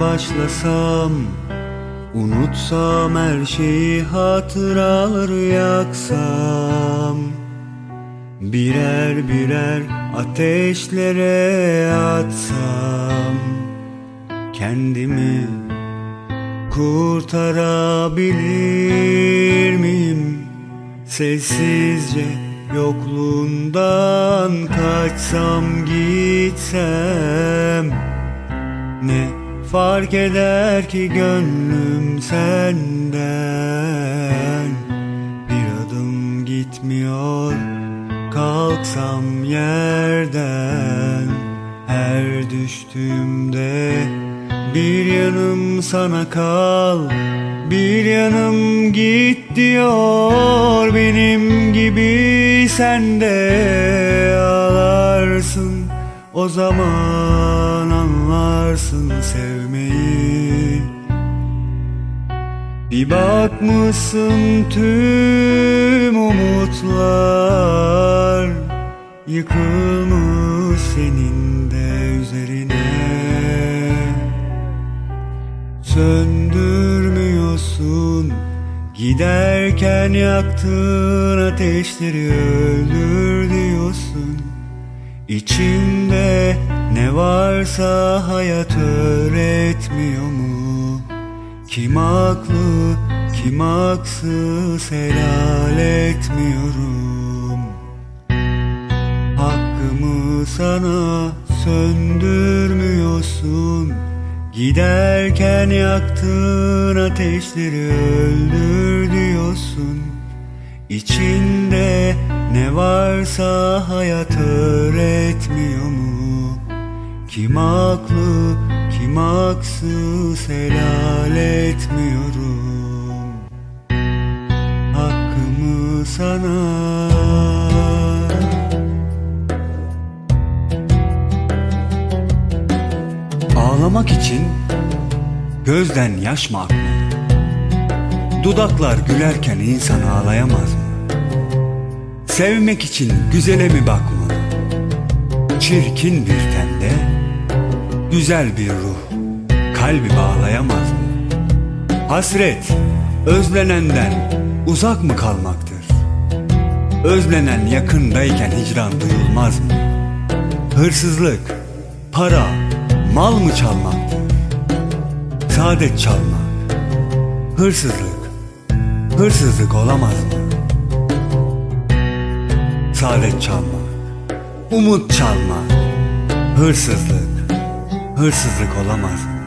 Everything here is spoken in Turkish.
başlasam Unutsam her şeyi hatıraları yaksam. Birer birer ateşlere atsam. Kendimi kurtarabilir miyim? Sessizce yokluğundan kaçsam gitsem Ne fark eder ki gönlüm senden? Bir adım gitmiyor kalksam yerden. Her düştüğümde bir yanım sana kal Bir yanım git diyor. Benim gibi sen de ağlarsın O zaman anlarsın sevmeyi. Bir bakmışsın tüm umutlar Yıkılmış senin de üzerine. Söndürmüyorsun Giderken yaktığın ateşleri öldür diyorsun İçimde ne varsa hayat öğretmiyor mu? Kim haklı, kim haksız helal etmiyorum. Hakkımı sana söndürmüyorsun. Giderken yaktığın ateşleri öldür diyorsun. İçinde ne varsa hayat öğretmiyor mu? Kim haklı, kim haksız helal etmiyorum Hakkımı sana Ağlamak için gözden yaş mı? Dudaklar gülerken insan ağlayamaz mı? Sevmek için güzele mi bakmalı? Çirkin bir tende güzel bir ruh kalbi bağlayamaz mı? Hasret özlenenden uzak mı kalmaktır? Özlenen yakındayken hicran duyulmaz mı? Hırsızlık, para, mal mı çalmaktır? Saadet çalmak, hırsızlık, hırsızlık olamaz mı? Saadet çalmak, umut çalmak, hırsızlık, hırsızlık olamaz. mı?